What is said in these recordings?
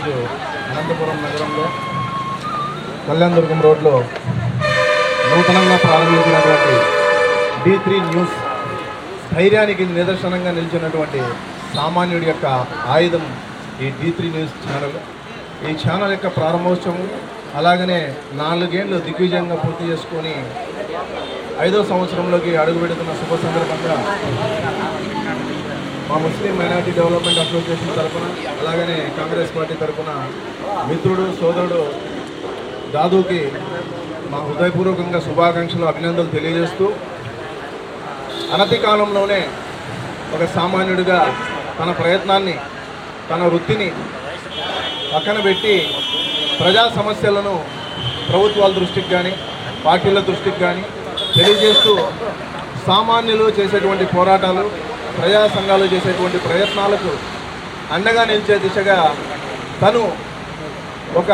ఈరోజు అనంతపురం నగరంలో కళ్యాణ దుర్గం రోడ్లో నూతనంగా ప్రారంభించినటువంటి డి త్రీ న్యూస్ ధైర్యానికి నిదర్శనంగా నిలిచినటువంటి సామాన్యుడి యొక్క ఆయుధం ఈ డి త్రీ న్యూస్ ఛానల్. ఈ ఛానల్ యొక్క ప్రారంభోత్సవం అలాగనే నాలుగేళ్ళు దిగ్విజయంగా పూర్తి చేసుకొని ఐదో సంవత్సరంలోకి అడుగుపెడుతున్న శుభ సందర్భంగా మా ముస్లిం మైనారిటీ డెవలప్మెంట్ అసోసియేషన్ తరఫున అలాగనే కాంగ్రెస్ పార్టీ తరఫున మిత్రుడు సోదరుడు దాదుకి మా హృదయపూర్వకంగా శుభాకాంక్షలు అభినందనలు తెలియజేస్తూ అనతి కాలంలోనే ఒక సామాన్యుడిగా తన ప్రయత్నాన్ని తన వృత్తిని పక్కన పెట్టి ప్రజా సమస్యలను ప్రభుత్వాల దృష్టికి కానీ పార్టీల దృష్టికి కానీ తెలియజేస్తూ సామాన్యులు చేసేటువంటి పోరాటాలు ప్రజా సంఘాలు చేసేటువంటి ప్రయత్నాలకు అండగా నిలిచే దిశగా తను ఒక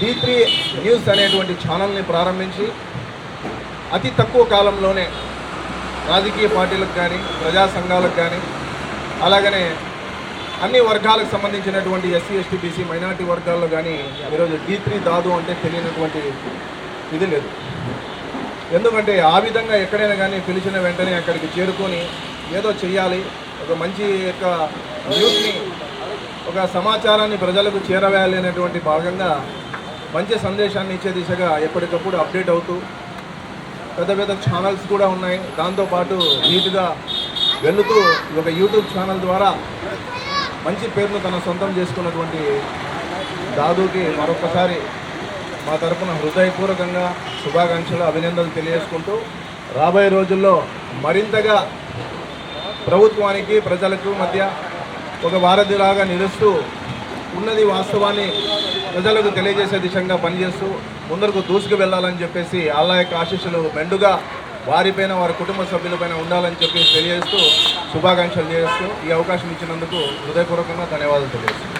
డి త్రీ న్యూస్ అనేటువంటి ఛానల్ని ప్రారంభించి అతి తక్కువ కాలంలోనే రాజకీయ పార్టీలకు కానీ ప్రజా సంఘాలకు కానీ అలాగనే అన్ని వర్గాలకు సంబంధించినటువంటి ఎస్సీ ఎస్టీ బీసీ మైనార్టీ వర్గాల్లో కానీ ఈరోజు డి త్రీ దాదు అంటే తెలియనటువంటి ఇది లేదు. ఎందుకంటే ఆ విధంగా ఎక్కడైనా కానీ పిలిచిన వెంటనే అక్కడికి చేరుకొని ఏదో చేయాలి ఒక మంచి యొక్క న్యూస్ని ఒక సమాచారాన్ని ప్రజలకు చేరవేయాలి అనేటువంటి భాగంగా మంచి సందేశాన్ని ఇచ్చే దిశగా ఎప్పటికప్పుడు అప్డేట్ అవుతూ పెద్ద పెద్ద ఛానల్స్ కూడా ఉన్నాయి. దాంతోపాటు నీట్గా వెళుతూ ఒక యూట్యూబ్ ఛానల్ ద్వారా మంచి పేరును తన సొంతం చేసుకున్నటువంటి దాదుకి మరొకసారి మా తరపున హృదయపూర్వకంగా శుభాకాంక్షలు అభినందనలు తెలియజేసుకుంటూ రాబోయే రోజుల్లో మరింతగా ప్రభుత్వానికి ప్రజలకు మధ్య ఒక వారధిలాగా నిలుస్తూ ఉన్నది వాస్తవాన్ని ప్రజలకు తెలియజేసే దిశగా పనిచేస్తూ ముందరకు దూసుకు వెళ్ళాలని చెప్పేసి అల్లా యొక్క ఆశీస్సులు మెండుగా వారిపైన వారి కుటుంబ సభ్యులపైన ఉండాలని చెప్పి తెలియజేస్తూ శుభాకాంక్షలు చేస్తూ ఈ అవకాశం ఇచ్చినందుకు హృదయపూర్వకంగా ధన్యవాదాలు తెలియజేస్తున్నాను.